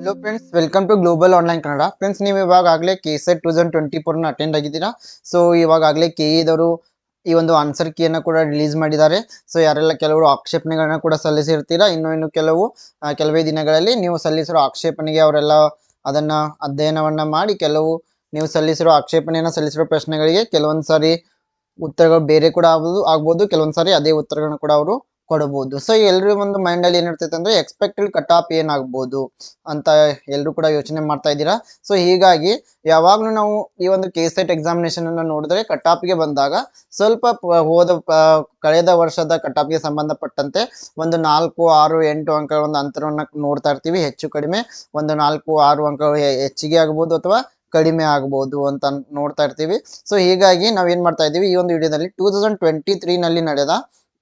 Hello friends welcome to global online Kannada friends ನೀವು ಇವಾಗಲೇ K SET two thousand twenty ಫೋರ್ನ attend ಆಗಿದ್ದೀರಾ? So ಇವಾಗಲೇ K ಇದವರು ಈ ಒಂದು ಆನ್ಸರ್ ಕೀಯನ್ನು ಕೂಡ ರಿಲೀಸ್ ಮಾಡಿದ್ದಾರೆ. ಸೊ ಯಾರೆಲ್ಲ ಕೆಲವರು ಆಕ್ಷೇಪಣೆಗಳನ್ನ ಕೂಡ ಸಲ್ಲಿಸಿರ್ತೀರಾ? ಇನ್ನು ಇನ್ನು ಕೆಲವು ಕೆಲವೇ ದಿನಗಳಲ್ಲಿ ನೀವು ಸಲ್ಲಿಸಿರೋ ಆಕ್ಷೇಪಣೆಗೆ ಅವರೆಲ್ಲ ಅದನ್ನು ಅಧ್ಯಯನವನ್ನು ಮಾಡಿ, ಕೆಲವು ನೀವು ಸಲ್ಲಿಸಿರೋ ಆಕ್ಷೇಪಣೆಯನ್ನು ಸಲ್ಲಿಸಿರೋ ಪ್ರಶ್ನೆಗಳಿಗೆ ಕೆಲವೊಂದು ಸಾರಿ ಉತ್ತರಗಳು ಬೇರೆ ಕೂಡ ಆಗ್ಬೋದು ಆಗ್ಬೋದು ಕೆಲವೊಂದು ಸಾರಿ ಅದೇ ಉತ್ತರಗಳನ್ನ ಕೂಡ ಅವರು ಕೊಡಬಹುದು ಸೊ ಎಲ್ರಿಗೂ ಒಂದು ಮೈಂಡ್ ಅಲ್ಲಿ ಏನಿರ್ತೈತೆ ಅಂದ್ರೆ ಎಕ್ಸ್ಪೆಕ್ಟೆಡ್ ಕಟ್ ಆಫ್ ಏನಾಗ್ಬೋದು ಅಂತ ಎಲ್ಲರೂ ಕೂಡ ಯೋಚನೆ ಮಾಡ್ತಾ ಇದ್ದೀರಾ? ಸೊ ಹೀಗಾಗಿ ಯಾವಾಗ್ಲೂ ನಾವು ಈ ಒಂದು ಕೆ ಸೆಟ್ ಎಕ್ಸಾಮಿನೇಷನ್ ಅನ್ನ ನೋಡಿದ್ರೆ ಕಟ್ಗೆ ಬಂದಾಗ ಸ್ವಲ್ಪ ಹೋದ ಕಳೆದ ವರ್ಷದ ಕಟ್ಗೆ ಸಂಬಂಧಪಟ್ಟಂತೆ ಒಂದು ನಾಲ್ಕು, ಆರು, ಎಂಟು ಅಂಕಗಳ ಒಂದು ಅಂತರವನ್ನ ನೋಡ್ತಾ ಇರ್ತೀವಿ. ಹೆಚ್ಚು, ಕಡಿಮೆ ಒಂದು ನಾಲ್ಕು, ಆರು ಅಂಕಗಳು ಹೆಚ್ಚಿಗೆ ಆಗ್ಬೋದು ಅಥವಾ ಕಡಿಮೆ ಆಗ್ಬೋದು ಅಂತ ನೋಡ್ತಾ ಇರ್ತೀವಿ. ಸೊ ಹೀಗಾಗಿ ನಾವೇನ್ ಮಾಡ್ತಾ ಇದೀವಿ ಈ ಒಂದು ವಿಡಿಯೋದಲ್ಲಿ ಟೂ ತೌಸಂಡ್ ಟ್ವೆಂಟಿ ತ್ರೀ ನಲ್ಲಿ ನಡೆದ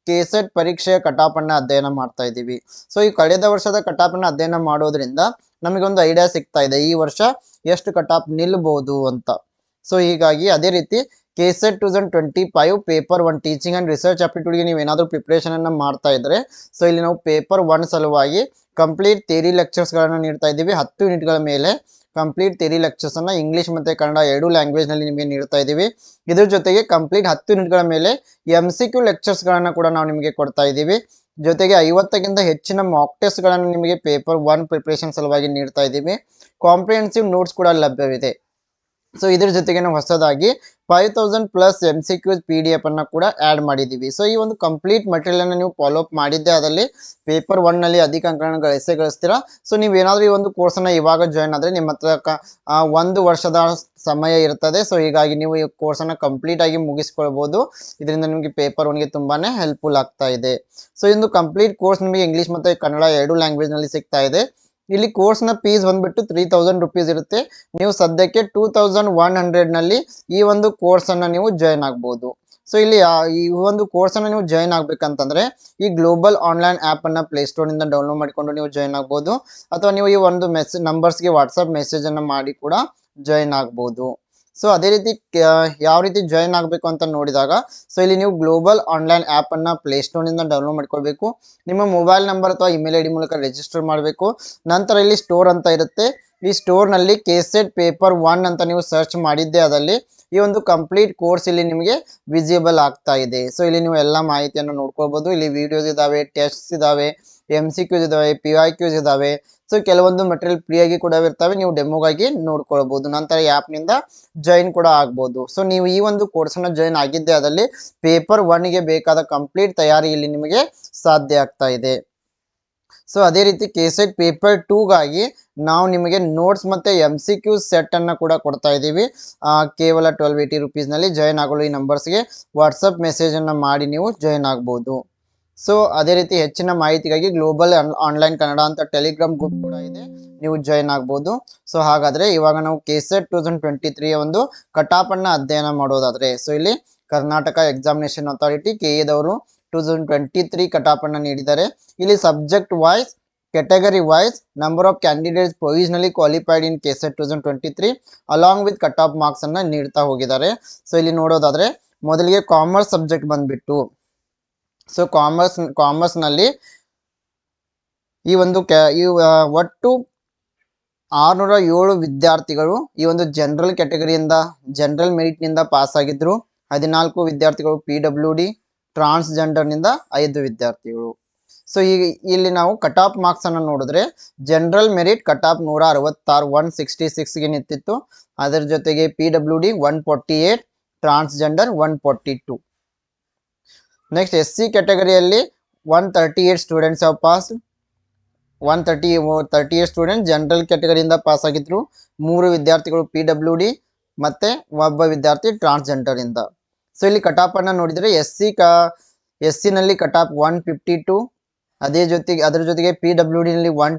ಕೆಸೆಟ್ ಪರೀಕ್ಷೆಯ ಕಟಾಪನ್ನ ಅಧ್ಯಯನ ಮಾಡ್ತಾ ಇದ್ದೀವಿ. ಸೊ ಈ ಕಳೆದ ವರ್ಷದ ಕಟಾಪನ್ನ ಅಧ್ಯಯನ ಮಾಡೋದ್ರಿಂದ ನಮಗೊಂದು ಐಡಿಯಾ ಸಿಗ್ತಾ ಇದೆ. ಈ ವರ್ಷ ಎಷ್ಟು ಕಟಾಪ್ ನಿಲ್ಬಹುದು ಅಂತ. ಸೊ ಹೀಗಾಗಿ ಅದೇ ರೀತಿ KSET two thousand twenty five paper one teaching and research ಆಪ್ಟಿಟ್ಯೂಡ್ಗೆ ನೀವು ಏನಾದರೂ ಪ್ರಿಪ್ರೇಷನನ್ನು ಮಾಡ್ತಾ ಇದ್ದರೆ ಸೊ, ಇಲ್ಲಿ ನಾವು ಪೇಪರ್ ಒನ್ ಸಲುವಾಗಿ ಕಂಪ್ಲೀಟ್ ಥೇರಿ ಲೆಕ್ಚರ್ಸ್ಗಳನ್ನು ನೀಡ್ತಾ ಇದ್ದೀವಿ. ಹತ್ತು ಯೂನಿಟ್ಗಳ ಮೇಲೆ ಕಂಪ್ಲೀಟ್ ತೆರಿ ಲೆಕ್ಚರ್ಸನ್ನು ಇಂಗ್ಲೀಷ್ ಮತ್ತು ಕನ್ನಡ ಎರಡು ಲ್ಯಾಂಗ್ವೇಜ್ನಲ್ಲಿ ನಿಮಗೆ ನೀಡ್ತಾ ಇದ್ದೀವಿ ಇದ್ರ ಜೊತೆಗೆ ಕಂಪ್ಲೀಟ್ ಹತ್ತು ಯೂನಿಟ್ಗಳ ಮೇಲೆ ಎಂ ಸಿ ಕ್ಯೂ ಲೆಕ್ಚರ್ಸ್ಗಳನ್ನು ಕೂಡ ನಾವು ನಿಮಗೆ ಕೊಡ್ತಾ ಇದ್ದೀವಿ ಜೊತೆಗೆ ಐವತ್ತಕ್ಕಿಂತ ಹೆಚ್ಚಿನ ಮಾಕ್ ಟೆಸ್ಟ್ಗಳನ್ನು ನಿಮಗೆ ಪೇಪರ್ ಒನ್ ಪ್ರಿಪ್ರೇಷನ್ ಸಲುವಾಗಿ ನೀಡ್ತಾ ಇದ್ದೀವಿ ಕಾಂಪ್ರಿಹೆನ್ಸಿವ್ ನೋಟ್ಸ್ ಕೂಡ ಲಭ್ಯವಿದೆ. ಸೊ ಇದ್ರ ಜೊತೆಗೆ ನಾವು ಹೊಸದಾಗಿ five thousand plus M C Qs P D F ಅನ್ನ ಕೂಡ ಆ್ಯಡ್ ಮಾಡಿದ್ದೀವಿ ಸೊ ಈ ಒಂದು ಕಂಪ್ಲೀಟ್ ಮಟೀರಿಯಲ್ ಅನ್ನ ನೀವು ಫಾಲೋ ಅಪ್ ಮಾಡಿದ್ದೆ ಅದರಲ್ಲಿ ಪೇಪರ್ ಒನ್ನಲ್ಲಿ ಅಧಿಕ ಅಂಕಗಳನ್ನು ಗಳಿಸೇ ಗಳಿಸ್ತೀರಾ? ಸೊ ನೀವು ಏನಾದರೂ ಈ ಒಂದು ಕೋರ್ಸ್ ಅನ್ನ ಇವಾಗ ಜಾಯ್ನ್ ಆದ್ರೆ ನಿಮ್ಮ ಹತ್ರ ಒಂದು ವರ್ಷದ ಸಮಯ ಇರ್ತದೆ. ಸೊ ಹೀಗಾಗಿ ನೀವು ಈ ಕೋರ್ಸ್ ಅನ್ನ ಕಂಪ್ಲೀಟ್ ಆಗಿ ಮುಗಿಸ್ಕೊಳ್ಬಹುದು ಇದರಿಂದ ನಿಮಗೆ ಪೇಪರ್ ಒನ್ಗೆ ತುಂಬಾನೇ ಹೆಲ್ಪ್ಫುಲ್ ಆಗ್ತಾ ಇದೆ. ಸೊ ಇಂದು ಕಂಪ್ಲೀಟ್ ಕೋರ್ಸ್ ನಿಮಗೆ ಇಂಗ್ಲಿಷ್ ಮತ್ತೆ ಕನ್ನಡ ಎರಡು ಲ್ಯಾಂಗ್ವೇಜ್ನಲ್ಲಿ ಸಿಗ್ತಾ ಇದೆ. ಇಲ್ಲಿ ಕೋರ್ಸ್ನ ಫೀಸ್ ಬಂದ್ಬಿಟ್ಟು ತ್ರೀ ತೌಸಂಡ್ ರುಪೀಸ್ ಇರುತ್ತೆ. ನೀವು ಸದ್ಯಕ್ಕೆ ಟೂ ತೌಸಂಡ್ ಒನ್ ಹಂಡ್ರೆಡ್ನಲ್ಲಿ ಈ ಒಂದು ಕೋರ್ಸನ್ನು ನೀವು ಜಾಯ್ನ್ ಆಗ್ಬೋದು. ಸೊ ಇಲ್ಲಿ ಈ ಒಂದು ಕೋರ್ಸನ್ನು ನೀವು ಜಾಯ್ನ್ ಆಗ್ಬೇಕಂತಂದ್ರೆ ಈ ಗ್ಲೋಬಲ್ ಆನ್ಲೈನ್ ಆಪ್ ಅನ್ನ ಪ್ಲೇಸ್ಟೋರ್ನಿಂದ ಡೌನ್ಲೋಡ್ ಮಾಡಿಕೊಂಡು ನೀವು ಜಾಯ್ನ್ ಆಗ್ಬೋದು. ಅಥವಾ ನೀವು ಈ ಒಂದು ಮೆಸೇಜ್ ನಂಬರ್ಸ್ಗೆ ಮೆಸೇಜ್ ಅನ್ನ ಮಾಡಿ ಕೂಡ ಜಾಯ್ನ್ ಆಗ್ಬೋದು. ಸೊ ಅದೇ ರೀತಿ ಯಾವ ರೀತಿ ಜಾಯಿನ್ ಆಗಬೇಕು ಅಂತ ನೋಡಿದಾಗ ಸೊ ಇಲ್ಲಿ ನೀವು ಗ್ಲೋಬಲ್ ಆನ್ಲೈನ್ ಆ್ಯಪನ್ನು ಪ್ಲೇ ಪ್ಲೇಸ್ಟೋರ್ನಿಂದ ಡೌನ್ಲೋಡ್ ಮಾಡ್ಕೊಳ್ಬೇಕು. ನಿಮ್ಮ ಮೊಬೈಲ್ ನಂಬರ್ ಅಥವಾ ಇಮೇಲ್ ಐ ಮೂಲಕ ರಿಜಿಸ್ಟರ್ ಮಾಡಬೇಕು. ನಂತರ ಇಲ್ಲಿ ಸ್ಟೋರ್ ಅಂತ ಇರುತ್ತೆ. ಈ ಸ್ಟೋರ್ನಲ್ಲಿ ಕೆಸೆಟ್ ಪೇಪರ್ ಒನ್ ಅಂತ ನೀವು ಸರ್ಚ್ ಮಾಡಿದ್ದೆ ಅದರಲ್ಲಿ, ಈ ಒಂದು ಕಂಪ್ಲೀಟ್ ಕೋರ್ಸ್ ಇಲ್ಲಿ ನಿಮಗೆ ವಿಸಿಬಲ್ ಆಗ್ತಾ ಇದೆ. ಸೊ ಇಲ್ಲಿ ನೀವು ಎಲ್ಲ ಮಾಹಿತಿಯನ್ನು ನೋಡ್ಕೋಬೋದು ಇಲ್ಲಿ ವಿಡಿಯೋಸ್ ಇದಾವೆ ಟೆಸ್ಟ್ಸ್ ಇದಾವೆ ಎಂ ಸಿ ಕ್ಯೂಸ್ ಇದಾವೆ ಪಿ ವೈ ಕ್ಯೂಸ್ ಇದಾವೆ. ಸೊ ಕೆಲವೊಂದು ಮಟೀರಿಯಲ್ ಫ್ರೀ ಆಗಿ ಕೂಡ ಇರ್ತವೆ. ನೀವು ಡೆಮೋಗಾಗಿ ನೋಡ್ಕೊಳ್ಬಹುದು ನಂತರ ಆ್ಯಪ್ನಿಂದ ಜಾಯಿನ್ ಕೂಡ ಆಗ್ಬೋದು. ಸೊ ನೀವು ಈ ಒಂದು ಕೋರ್ಸ್ ಅನ್ನ ಜಾಯಿನ್ ಆಗಿದ್ದೆ ಅದರಲ್ಲಿ ಪೇಪರ್ ಒನ್ಗೆ ಬೇಕಾದ ಕಂಪ್ಲೀಟ್ ತಯಾರಿ ಇಲ್ಲಿ ನಿಮಗೆ ಸಾಧ್ಯ ಆಗ್ತಾ ಇದೆ. ಸೊ ಅದೇ ರೀತಿ ಕೆಸೆಟ್ ಪೇಪರ್ ಟೂಗಾಗಿ ನಾವು ನಿಮಗೆ ನೋಟ್ಸ್ ಮತ್ತೆ ಎಂ ಸಿ ಕ್ಯೂ ಸೆಟ್ ಅನ್ನ ಕೂಡ ಕೊಡ್ತಾ ಇದ್ದೀವಿ. ಕೇವಲ ಟ್ವೆಲ್ವ್ ಏಯ್ಟಿ ರುಪೀಸ್ನಲ್ಲಿ ಜಾಯಿನ್ ಆಗಲು ಈ ನಂಬರ್ಸ್ಗೆ ವಾಟ್ಸಪ್ ಮೆಸೇಜ್ ಅನ್ನ ಮಾಡಿ ನೀವು ಜಾಯಿನ್ ಆಗ್ಬೋದು. ಸೊ ಅದೇ ರೀತಿ ಹೆಚ್ಚಿನ ಮಾಹಿತಿಗಾಗಿ ಗ್ಲೋಬಲ್ ಆನ್ಲೈನ್ ಕನ್ನಡ ಅಂತ ಟೆಲಿಗ್ರಾಮ್ ಗ್ರೂಪ್ ಕೂಡ ಇದೆ. ನೀವು ಜಾಯಿನ್ ಆಗ್ಬೋದು. ಸೊ ಹಾಗಾದ್ರೆ ಇವಾಗ ನಾವು ಕೆಸೆಟ್ ಟೂ ತೌಸಂಡ್ ಟ್ವೆಂಟಿ ತ್ರೀಯ ಒಂದು ಕಟಾಪನ್ನ ಅಧ್ಯಯನ ಮಾಡೋದಾದರೆ ಸೊ ಇಲ್ಲಿ ಕರ್ನಾಟಕ ಎಕ್ಸಾಮಿನೇಷನ್ ಅಥಾರಿಟಿ ಕೆ ಎದವರು ಟೂ ತೌಸಂಡ್ ಟ್ವೆಂಟಿ ತ್ರೀ ಕಟಾಪನ್ನ ನೀಡಿದ್ದಾರೆ. ಇಲ್ಲಿ subject wise category wise, number of candidates provisionally qualified in KSET 2023 along with cut off marks ಮಾರ್ಕ್ಸನ್ನು ನೀಡ್ತಾ ಹೋಗಿದ್ದಾರೆ. ಸೊ ಇಲ್ಲಿ ನೋಡೋದಾದ್ರೆ ಮೊದಲಿಗೆ ಕಾಮರ್ಸ್ ಸಬ್ಜೆಕ್ಟ್ ಬಂದ್ಬಿಟ್ಟು ಸೊ ಕಾಮರ್ಸ್ ಕಾಮರ್ಸ್ನಲ್ಲಿ ಈ ಒಂದು ಕ್ಯಾ- ಈ ಒಟ್ಟು ಆರುನೂರ ಏಳು ವಿದ್ಯಾರ್ಥಿಗಳು ಈ ಒಂದು ಜನರಲ್ ಕ್ಯಾಟಗರಿಯಿಂದ ಜನರಲ್ ಮೆರಿಟ್ನಿಂದ ಪಾಸ್ ಆಗಿದ್ರು. ಹದಿನಾಲ್ಕು ವಿದ್ಯಾರ್ಥಿಗಳು ಪಿ ಡಬ್ಲ್ಯೂ ಡಿ ಟ್ರಾನ್ಸ್ಜೆಂಡರ್ನಿಂದ ಐದು ವಿದ್ಯಾರ್ಥಿಗಳು. ಸೊ ಈಗ ಇಲ್ಲಿ ನಾವು ಕಟ್ ಆಫ್ ಮಾರ್ಕ್ಸ್ ಅನ್ನು ನೋಡಿದ್ರೆ ಜನರಲ್ ಮೆರಿಟ್ ಕಟ್ ಆಫ್ ನೂರ ಅರವತ್ತಾರು ಒನ್ ಸಿಕ್ಸ್ಟಿ ಸಿಕ್ಸ್ಗೆ ನಿಂತಿತ್ತು. ಅದರ ಜೊತೆಗೆ P W D one forty eight transgender one forty two next S C ಕ್ಯಾಟಗರಿಯಲ್ಲಿ one thirty eight students of pass one thirty thirty eight student general ಕ್ಯಾಟಗರಿಯಿಂದ pass ಆಗಿದ್ರು. ಮೂರು ವಿದ್ಯಾರ್ಥಿಗಳು P W D ಮತ್ತೆ ಒಬ್ಬ ವಿದ್ಯಾರ್ಥಿ transgender ಇಂದ. ಸೊ ಇಲ್ಲಿ cutoff ಅನ್ನ ನೋಡಿದ್ರೆ ಎಸ್ ಸಿ ಕ ಎಸ್ ಸಿ ನಲ್ಲಿ ಕಟಾಪ್ ಒನ್ ಫಿಫ್ಟಿ ಟು ಅದೇ ಜೊತೆಗೆ ಅದರ ಜೊತೆಗೆ ಪಿ ಡಬ್ಲ್ಯೂ ಡಿ ನಲ್ಲಿ ಒನ್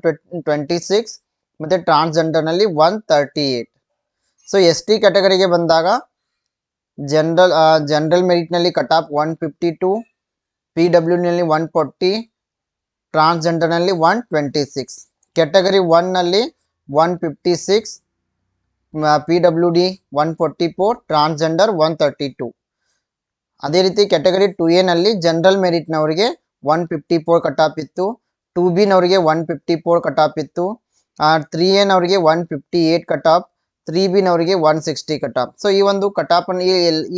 ಟ್ವೆಂಟಿ ಸಿಕ್ಸ್ ಮತ್ತೆ ಟ್ರಾನ್ಸ್ಜೆಂಡರ್ನಲ್ಲಿ one thirty eight so S T ಕ್ಯಾಟಗರಿಗೆ ಬಂದಾಗ general general ಮೆರಿಟ್ನಲ್ಲಿ cut off one fifty two P ಡಬ್ಲ್ಯೂನಲ್ಲಿ one forty ಟ್ರಾನ್ಸ್ಜೆಂಡರ್ನಲ್ಲಿ ಒನ್ ಟ್ವೆಂಟಿ ಸಿಕ್ಸ್ ಕ್ಯಾಟಗರಿ ಒನ್ನಲ್ಲಿ one fifty six P W D one forty four transgender one thirty two ಅದೇ ರೀತಿ category two ಎನಲ್ಲಿ ನಲ್ಲಿ ಜನರಲ್ ಮೆರಿಟ್ನವರಿಗೆ one fifty four cutoff ಇತ್ತು two ಬಿನವರಿಗೆ one fifty four cutoff ಇತ್ತು three ಎನವರಿಗೆ one fifty eight cut off three ಬಿನವರಿಗೆ one sixty cut off so ಈ ಒಂದು ಕಟ್ ಆಫ್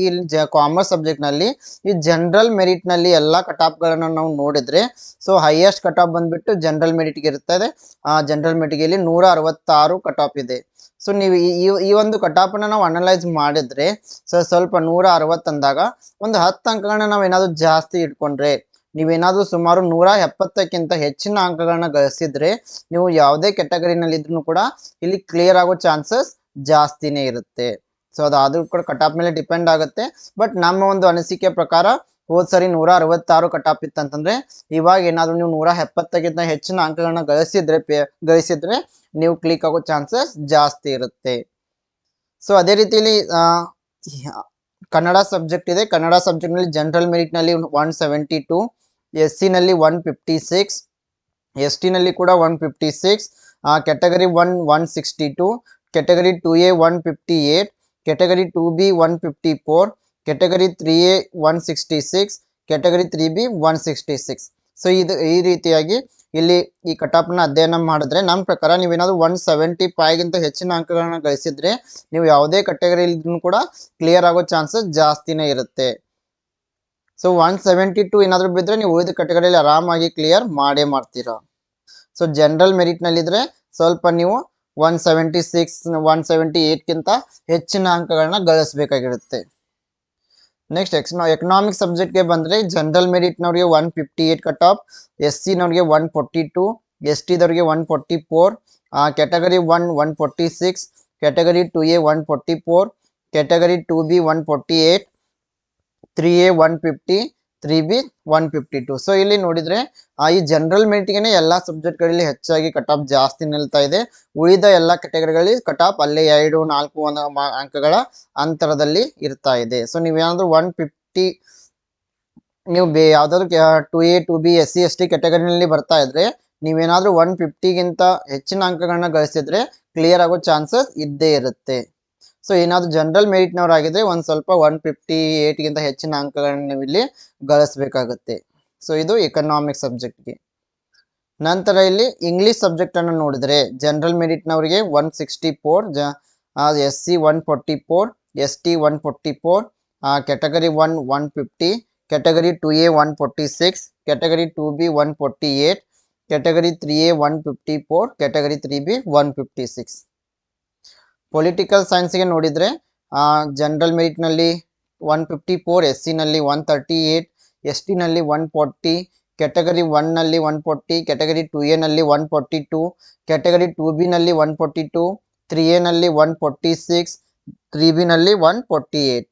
ಈ ಜ ಕಾಮರ್ಸ್ ಸಬ್ಜೆಕ್ಟ್ನಲ್ಲಿ ಈ ಜನರಲ್ ಮೆರಿಟ್ನಲ್ಲಿ ಎಲ್ಲ ಕಟ್ ಆಫ್ಗಳನ್ನು ನಾವು ನೋಡಿದ್ರೆ ಸೊ ಹೈಯೆಸ್ಟ್ ಕಟ್ ಆಫ್ ಬಂದ್ಬಿಟ್ಟು ಜನರಲ್ ಮೆರಿಟ್ಗೆ ಇರ್ತದೆ ಆ ಜನರಲ್ ಮೆರಿಟ್ಗೆ ನೂರ ಅರವತ್ತಾರು ಕಟ್ ಆಫ್ ಇದೆ. ಸೊ ನೀವು ಈ ಒಂದು ಕಟ್ ಆಫನ್ನು ನಾವು ಅನಲೈಸ್ ಮಾಡಿದ್ರೆ ಸೊ ಸ್ವಲ್ಪ ನೂರ ಅರವತ್ತಂದಾಗ ಒಂದು ಹತ್ತು ಅಂಕಗಳನ್ನ ನಾವು ಏನಾದರೂ ಜಾಸ್ತಿ ಇಟ್ಕೊಂಡ್ರೆ ನೀವೇನಾದರೂ ಸುಮಾರು ನೂರ ಎಪ್ಪತ್ತಕ್ಕಿಂತ ಹೆಚ್ಚಿನ ಅಂಕಗಳನ್ನ ಗಳಿಸಿದ್ರೆ, ನೀವು ಯಾವುದೇ ಕ್ಯಾಟಗರಿನಲ್ಲಿ ಕೂಡ, ಇಲ್ಲಿ ಕ್ಲಿಯರ್ ಆಗೋ ಚಾನ್ಸಸ್ ಜಾಸ್ತಿನೇ ಇರುತ್ತೆ. ಸೊ ಅದು ಅದು ಕೂಡ ಕಟ್ ಆಫ್ ಮೇಲೆ ಡಿಪೆಂಡ್ ಆಗುತ್ತೆ. ಬಟ್ ನಮ್ಮ ಒಂದು ಅನಿಸಿಕೆ ಪ್ರಕಾರ ಹೋದ್ ಸರಿ ನೂರ ಅರವತ್ತಾರು ಕಟ್ ಆಫ್ ಇತ್ತಂತಂದ್ರೆ ಇವಾಗ ಏನಾದ್ರು ನೀವು ನೂರ ಎಪ್ಪತ್ತಕ್ಕಿಂತ ಹೆಚ್ಚಿನ ಅಂಕಗಳನ್ನ ಗಳಿಸಿದ್ರೆ ಗಳಿಸಿದ್ರೆ ನೀವು ಕ್ಲಿಕ್ ಆಗೋ ಚಾನ್ಸಸ್ ಜಾಸ್ತಿ ಇರುತ್ತೆ. ಸೊ ಅದೇ ರೀತಿಯಲ್ಲಿ ಕನ್ನಡ ಸಬ್ಜೆಕ್ಟ್ ಇದೆ. ಕನ್ನಡ ಸಬ್ಜೆಕ್ಟ್ನಲ್ಲಿ ಜನರಲ್ ಮೆರಿಟ್ನಲ್ಲಿ ಒನ್ ಸೆವೆಂಟಿ ಟು ಎಸ್ ಸಿನಲ್ಲಿ ಒನ್ ಫಿಫ್ಟಿ ಸಿಕ್ಸ್ ಎಸ್ ಟಿನಲ್ಲಿ ಕೂಡ one fifty six category one one sixty two category two A one fifty eight category two B one fifty four category three A one sixty six category three B one sixty six so ಇದು ಈ ರೀತಿಯಾಗಿ ಇಲ್ಲಿ ಈ ಕಟಾಪ್ನ ಅಧ್ಯಯನ ಮಾಡಿದ್ರೆ ನಮ್ಮ ಪ್ರಕಾರ ನೀವೇನಾದ್ರೂ ಒನ್ ಸೆವೆಂಟಿ ಫೈವ್ಗಿಂತ ಹೆಚ್ಚಿನ ಅಂಕಗಳನ್ನ ಗಳಿಸಿದ್ರೆ ನೀವು ಯಾವುದೇ ಕೆಟಗರಿ ಕೂಡ ಕ್ಲಿಯರ್ ಆಗೋ ಚಾನ್ಸಸ್ ಜಾಸ್ತಿನೇ ಇರುತ್ತೆ. ಸೊ ಒನ್ ಸೆವೆಂಟಿ ಟು ಏನಾದರೂ ಬಿದ್ದರೆ ನೀವು ಉಳಿದ ಕಟಗರಿಯಲ್ಲಿ ಆರಾಮಾಗಿ ಕ್ಲಿಯರ್ ಮಾಡೇ ಮಾಡ್ತೀರಾ. ಸೊ ಜನರಲ್ ಮೆರಿಟ್ನಲ್ಲಿದ್ದರೆ ಸ್ವಲ್ಪ ನೀವು one seventy six, one seventy ಏಟ್ಗಿಂತ ಹೆಚ್ಚಿನ ಅಂಕಗಳನ್ನ ಗಳಿಸ್ಬೇಕಾಗಿರುತ್ತೆ. ನೆಕ್ಸ್ಟ್ ಎಕ್ಸ್ನೋ ಎಕನಾಮಿಕ್ ಸಬ್ಜೆಕ್ಟ್ಗೆ ಬಂದರೆ general ಮೆರಿಟ್ನವ್ರಿಗೆ one fifty eight cut off S ಸಿನವ್ರಿಗೆ one forty two S ಟಿದವ್ರಿಗೆ one forty four category one one forty six category two A one forty four category two B one forty eight three A one fifty three B one fifty two so ಇಲ್ಲಿ ನೋಡಿದರೆ ಈ general ಮೆರಿಟ್ಗೆನೆ ಎಲ್ಲ ಸಬ್ಜೆಕ್ಟ್ಗಳಲ್ಲಿ ಹೆಚ್ಚಾಗಿ cut off ಜಾಸ್ತಿ ನಿಲ್ತಾ ಇದೆ. ಉಳಿದ ಎಲ್ಲ ಕೆಟಗರಿಗಳಲ್ಲಿ ಕಟ್ ಆಫ್ ಅಲ್ಲೇ ಎರಡು, ನಾಲ್ಕು ಒಂದು ಅಂಕಗಳ ಅಂತರದಲ್ಲಿ ಇರ್ತಾ ಇದೆ. ಸೊ ನೀವೇನಾದರೂ ಒನ್ ಫಿಫ್ಟಿ ನೀವು ಬೇ ಯಾವ್ದಾದ್ರು two A two B S C S T ಕೆಟಗರಿನಲ್ಲಿ ಬರ್ತಾ ಇದ್ರೆ ನೀವೇನಾದರೂ ಒನ್ ಫಿಫ್ಟಿಗಿಂತ ಹೆಚ್ಚಿನ ಅಂಕಗಳನ್ನ ಗಳಿಸಿದ್ರೆ ಕ್ಲಿಯರ್ ಆಗೋ ಚಾನ್ಸಸ್ ಇದ್ದೇ ಇರುತ್ತೆ. ಸೊ ಏನಾದ್ರು ಜನರಲ್ ಮೆರಿಟ್ನವರಾಗಿದ್ದರೆ ಒಂದು ಸ್ವಲ್ಪ ಒನ್ ಫಿಫ್ಟಿ ಏಟ್ಗಿಂತ ಹೆಚ್ಚಿನ ಅಂಕಗಳನ್ನ ನೀವು ಇಲ್ಲಿ ಗಳಿಸಬೇಕಾಗುತ್ತೆ. ಸೊ ಇದು ಎಕನಾಮಿಕ್ ಸಬ್ಜೆಕ್ಟ್ಗೆ ನಂತರ ಇಲ್ಲಿ ಇಂಗ್ಲಿಷ್ ಸಬ್ಜೆಕ್ಟನ್ನು ನೋಡಿದ್ರೆ ಜನರಲ್ ಮೆರಿಟ್ನವರಿಗೆ ಒನ್ ಸಿಕ್ಸ್ಟಿ ಫೋರ್ ಜ S C one forty four S T one forty four category one one fifty category two A one forty six category two B one forty eight category three A one fifty four category three B one fifty six political ಸೈನ್ಸ್ಗೆ ನೋಡಿದರೆ general ಮೆರಿಟ್ನಲ್ಲಿ one fifty four S ಸಿನಲ್ಲಿ one thirty eight S ಟಿನಲ್ಲಿ one forty category ಒನ್ನಲ್ಲಿ one forty category two ಎನಲ್ಲಿ one forty two category two ಬಿನಲ್ಲಿ one forty two three ಎನಲ್ಲಿ one forty six three ಬಿನಲ್ಲಿ one forty eight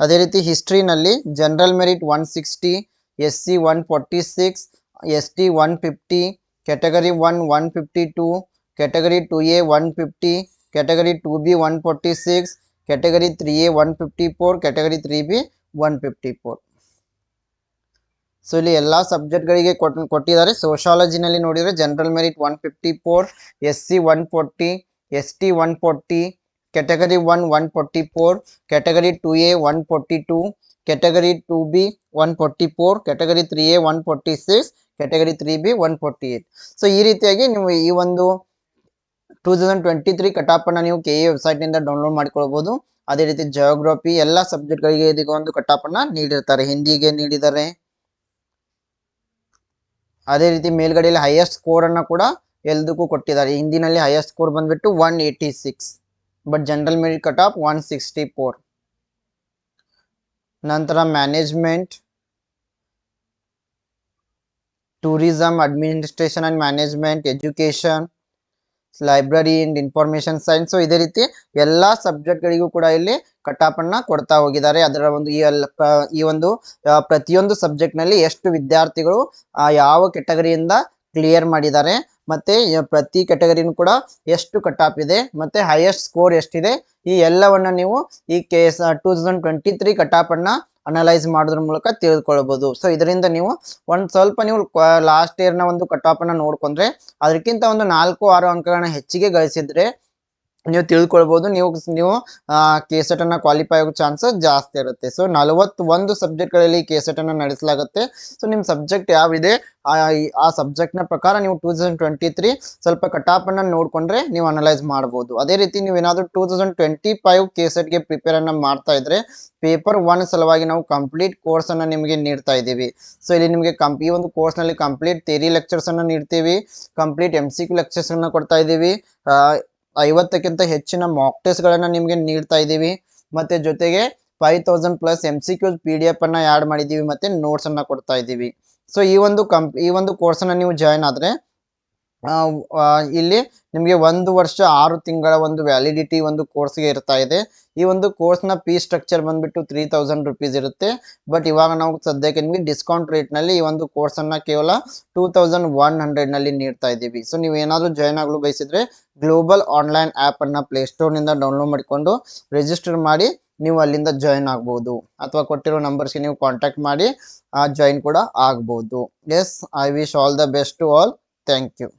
ಅದೇ ರೀತಿ ಹಿಸ್ಟ್ರಿನಲ್ಲಿ general merit one sixty S C one forty six S T one fifty category one one fifty two category three A one fifty four category three B one fifty four so ಇಲ್ಲಿ ಎಲ್ಲ ಸಬ್ಜೆಕ್ಟ್ಗಳಿಗೆ ಕೊಟ್ಟು ಕೊಟ್ಟಿದ್ದಾರೆ ಸೋಷಾಲಜಿನಲ್ಲಿ ನೋಡಿದರೆ general merit one fifty four S C one forty S T one forty category one one forty four category two A one forty two category two B one forty four category three A one forty six category three B one forty eight so ಈ ರೀತಿಯಾಗಿ ನೀವು ಈ ಒಂದು two thousand twenty three ಕಟಾಪನ್ನು ನೀವು K A ವೆಬ್ಸೈಟ್ನಿಂದ download ಮಾಡ್ಕೊಳ್ಬೋದು. ಅದೇ ರೀತಿ ಜಿಯೋಗ್ರಫಿ ಎಲ್ಲ ಸಬ್ಜೆಕ್ಟ್ಗಳಿಗೆ ಇದೀಗ ಒಂದು ಕಟಾಪನ್ನು ನೀಡಿರ್ತಾರೆ. ಹಿಂದಿಗೆ ನೀಡಿದ್ದಾರೆ ಅದೇ ರೀತಿ ಮೇಲ್ಗಡೆಯಲ್ಲಿ ಹೈಯೆಸ್ಟ್ ಸ್ಕೋರನ್ನು ಕೂಡ ಎಲ್ದಕ್ಕೂ ಕೊಟ್ಟಿದ್ದಾರೆ. ಹಿಂದಿನಲ್ಲಿ ಹೈಯೆಸ್ಟ್ ಸ್ಕೋರ್ ಬಂದ್ಬಿಟ್ಟು one eighty six but general merit cut off one sixty four ನಂತರ management tourism administration and management education library and information science ಇದೇ ರೀತಿ ಎಲ್ಲ ಸಬ್ಜೆಕ್ಟ್ಗಳಿಗೂ ಕೂಡ ಇಲ್ಲಿ ಕಟಾಪನ್ನ ಕೊಡ್ತಾ ಹೋಗಿದ್ದಾರೆ. ಅದರ ಒಂದು ಈ ಎಲ್ಲ ಈ ಒಂದು ಪ್ರತಿಯೊಂದು ಪ್ರತಿಯೊಂದು ಸಬ್ಜೆಕ್ಟ್ನಲ್ಲಿ ಎಷ್ಟು ವಿದ್ಯಾರ್ಥಿಗಳು ಯಾವ ಕೆಟಗರಿಯಿಂದ ಕ್ಲಿಯರ್ ಮಾಡಿದ್ದಾರೆ. ಮತ್ತೆ ಪ್ರತಿ ಕೆಟಗರಿನೂ ಕೂಡ ಎಷ್ಟು ಕಟಾಪ್ ಇದೆ, ಮತ್ತೆ ಹೈಯೆಸ್ಟ್ ಸ್ಕೋರ್ ಎಷ್ಟಿದೆ, ಈ ಎಲ್ಲವನ್ನ ನೀವು ಈ K S two thousand twenty three ಕಟಾಪನ್ನ analyse ಮಾಡೋದ್ರ ಮೂಲಕ ತಿಳಿದುಕೊಳ್ಬೋದು ಸೊ ಇದರಿಂದ ನೀವು ಒಂದು ಸ್ವಲ್ಪ ನೀವು ಲಾಸ್ಟ್ ಇಯರ್ನ ಒಂದು ಕಟಾಪನ್ನ ನೋಡ್ಕೊಂಡ್ರೆ, ಅದಕ್ಕಿಂತ ಒಂದು ನಾಲ್ಕು, ಆರು ಅಂಕಗಳನ್ನ ಹೆಚ್ಚಿಗೆ ಗಳಿಸಿದ್ರೆ ನೀವು ತಿಳ್ಕೊಳ್ಬೋದು. ನೀವು ನೀವು ಕೆ ಸೆಟ್ ಅನ್ನ ಕ್ವಾಲಿಫೈ ಆಗೋ ಚಾನ್ಸಸ್ ಜಾಸ್ತಿ ಇರುತ್ತೆ. ಸೊ ನಲವತ್ತೊಂದು ಸಬ್ಜೆಕ್ಟ್ಗಳಲ್ಲಿ ಕೆ ಸೆಟ್ ಅನ್ನ ನಡೆಸಲಾಗುತ್ತೆ. ಸೊ ನಿಮ್ಮ ಸಬ್ಜೆಕ್ಟ್ ಯಾವಿದೆ ಆ ಸಬ್ಜೆಕ್ಟ್ನ ಪ್ರಕಾರ ನೀವು ಟೂ ತೌಸಂಡ್ ಟ್ವೆಂಟಿ ತ್ರೀ ಸ್ವಲ್ಪ ಕಟಾಪ್ ಅನ್ನ ನೋಡ್ಕೊಂಡ್ರೆ ನೀವು ಅನಲೈಸ್ ಮಾಡ್ಬೋದು. ಅದೇ ರೀತಿ ನೀವು ಏನಾದರೂ two thousand twenty five K ಸೆಟ್ಗೆ prepare ಅನ್ನ ಮಾಡ್ತಾ ಇದ್ರೆ ಪೇಪರ್ ಒನ್ ಸಲುವಾಗಿ ನಾವು ಕಂಪ್ಲೀಟ್ ಕೋರ್ಸ್ ಅನ್ನ ನಿಮಗೆ ನೀಡ್ತಾ ಇದ್ದೀವಿ. ಸೊ ಇಲ್ಲಿ ನಿಮಗೆ ಕಂಪ್ ಈ ಒಂದು ಕೋರ್ಸ್ನಲ್ಲಿ ನಲ್ಲಿ ಕಂಪ್ಲೀಟ್ ಥೇರಿ ಲೆಕ್ಚರ್ಸ್ ಅನ್ನ ನೀಡ್ತೀವಿ. Complete M C Q lectures ಅನ್ನ ಕೊಡ್ತಾ ಇದ್ದೀವಿ. ಐವತ್ತಕ್ಕಿಂತ ಹೆಚ್ಚಿನ ಮಾಕ್ ಟೆಸ್ಟ್ಗಳನ್ನು ನಿಮಗೆ ನೀಡ್ತಾ ಇದ್ದೀವಿ. ಮತ್ತೆ ಜೊತೆಗೆ five thousand plus M C Qs P D F ಅನ್ನ ಆ್ಯಡ್ ಮಾಡಿದ್ದೀವಿ ಮತ್ತೆ ನೋಟ್ಸ್ ಅನ್ನ ಕೊಡ್ತಾ ಇದ್ದೀವಿ. ಸೊ ಈ ಒಂದು ಕಂಪ್ ಈ ಒಂದು ಕೋರ್ಸನ್ನು ನೀವು ಜಾಯ್ನ್ ಆದರೆ ಇಲ್ಲಿ ನಿಮಗೆ ಒಂದು ವರ್ಷ ಆರು ತಿಂಗಳ ಒಂದು ವ್ಯಾಲಿಡಿಟಿ ಒಂದು ಕೋರ್ಸ್ಗೆ ಇರ್ತಾ ಇದೆ. ಈ ಒಂದು ಕೋರ್ಸ್ನ ಫೀ ಸ್ಟ್ರಕ್ಚರ್ ಬಂದ್ಬಿಟ್ಟು ತ್ರೀ ತೌಸಂಡ್ ರುಪೀಸ್ ಇರುತ್ತೆ. ಬಟ್ ಇವಾಗ ನಾವು ಸದ್ಯಕ್ಕೆ ನಿಮಗೆ ಡಿಸ್ಕೌಂಟ್ ರೇಟ್ನಲ್ಲಿ ಈ ಒಂದು ಕೋರ್ಸನ್ನು ಕೇವಲ ಟೂ ತೌಸಂಡ್ ಒನ್ ಹಂಡ್ರೆಡ್ನಲ್ಲಿ ನೀಡ್ತಾ ಇದ್ದೀವಿ. ಸೊ ನೀವು ಏನಾದರೂ ಜಾಯ್ನ್ ಆಗಲು ಬಯಸಿದರೆ ಗ್ಲೋಬಲ್ ಆನ್ಲೈನ್ ಆ್ಯಪನ್ನು ಪ್ಲೇಸ್ಟೋರ್ನಿಂದ ಡೌನ್ಲೋಡ್ ಮಾಡಿಕೊಂಡು ರಿಜಿಸ್ಟರ್ ಮಾಡಿ ನೀವು ಅಲ್ಲಿಂದ ಜಾಯ್ನ್ ಆಗ್ಬೋದು. ಅಥವಾ ಕೊಟ್ಟಿರೋ ನಂಬರ್ಸ್ಗೆ ನೀವು ಕಾಂಟ್ಯಾಕ್ಟ್ ಮಾಡಿ ಜಾಯ್ನ್ ಕೂಡ ಆಗ್ಬೋದು. Yes I wish all the best to all thank you